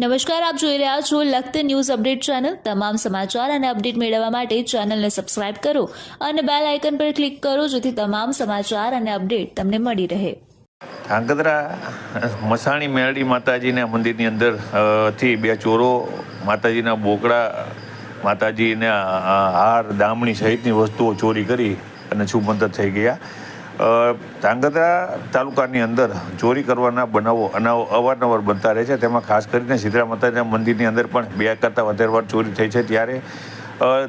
નમસ્કાર, આપ જોઈ રહ્યા છો લખત ન્યૂઝ અપડેટ ચેનલ. તમામ સમાચાર અને અપડેટ મેળવવા માટે ચેનલને સબસ્ક્રાઇબ કરો અને બેલ આઇકન પર ક્લિક કરો જેથી તમામ સમાચાર અને અપડેટ તમને મળી રહે. ધાંગધ્રા, મસાણી મેરડી માતાજીના મંદિરની અંદરથી બે ચોરો માતાજીના બોકડા, માતાજીના હાર, દામણી સહિતની વસ્તુઓ ચોરી કરી અને છુપંતર થઈ ગયા. અ, ધાંગધ્રા તાલુકાની અંદર ચોરી કરવાના બનાવો અનાવ અવારનવાર બનતા રહે છે. તેમાં ખાસ કરીને શીતળા માતાજીના મંદિરની અંદર પણ બે કરતાં વધારે વાર ચોરી થઈ છે. ત્યારે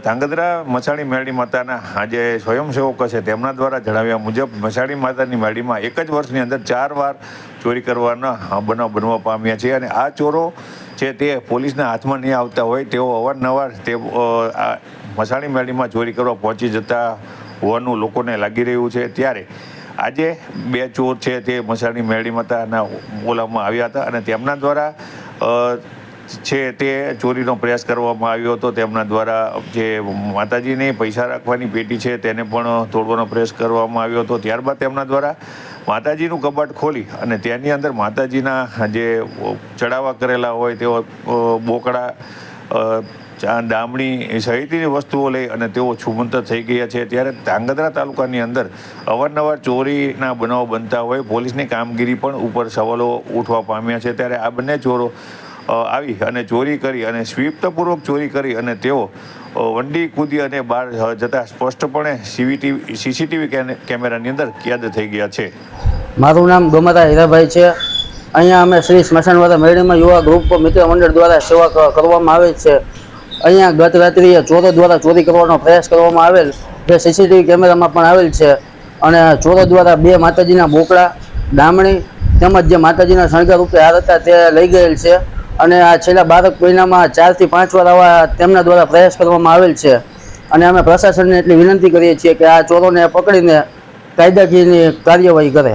ધ્રાંગધ્રા મસાણી મેળી માતાના આજે સ્વયંસેવકો છે. તેમના દ્વારા જણાવ્યા મુજબ મસાણી માતાની મેળીમાં એક જ વર્ષની અંદર ચાર વાર ચોરી કરવાના બનાવ બનવા પામ્યા છે અને આ ચોરો છે તે પોલીસના હાથમાં નહીં આવતા હોય. તેઓ અવારનવાર તે મસાણી મેળીમાં ચોરી કરવા પહોંચી જતા હોવાનું લોકોને લાગી રહ્યું છે. ત્યારે આજે બે ચોર છે તે મસાણી મેળી માતાના ઓલામાં આવ્યા હતા અને તેમના દ્વારા છે તે ચોરીનો પ્રયાસ કરવામાં આવ્યો હતો. તેમના દ્વારા જે માતાજીને પૈસા રાખવાની પેટી છે તેને પણ તોડવાનો પ્રયાસ કરવામાં આવ્યો હતો. ત્યારબાદ તેમના દ્વારા માતાજીનું કબાટ ખોલી અને તેની અંદર માતાજીના જે ચડાવા કરેલા હોય અ, બોકડા ચા દામણી સહિતની વસ્તુઓ લઈ અને તેઓ છુમંતર થઈ ગયા છે. ત્યારે ધાંગધ્રા તાલુકાની અંદર અવારનવાર ચોરીના બનાવો બનતા હોય. પોલીસની કામગીરી પણ ઉપર સવાલો ઉઠવા પામ્યા છે. ત્યારે આ બંને ચોરો આવી અને ચોરી કરી અને સ્વીપ્તપૂર્વક ચોરી કરી અને તેઓ વંડી કૂદી અને બહાર જતાં સ્પષ્ટપણે સીવીટીવી સીસીટીવી કેમેરાની અંદર કેદ થઈ ગયા છે. મારું નામ ગોમાતા હીરાભાઈ છે. અહીંયા અમે શ્રી સ્મશાનવાદા મેળીમાં યુવા ગ્રુપ, મિત્ર મંડળ દ્વારા સેવા કરવામાં આવે છે. અહીંયા ગત રાત્રિએ ચોરો દ્વારા ચોરી કરવાનો પ્રયાસ કરવામાં આવેલ. જે સીસીટીવી કેમેરામાં પણ આવેલ છે. અને ચોરો દ્વારા બે માતાજીના બોકડા, ડામણી તેમજ જે માતાજીના શણગાર રૂપે હાર હતા તે લઈ ગયેલ છે. અને આ છેલ્લા બારક મહિનામાં ચારથી પાંચ વાર આવા તેમના દ્વારા પ્રયાસ કરવામાં આવેલ છે. અને અમે પ્રશાસનને એટલી વિનંતી કરીએ છીએ કે આ ચોરોને પકડીને કાયદાકીયની કાર્યવાહી કરે.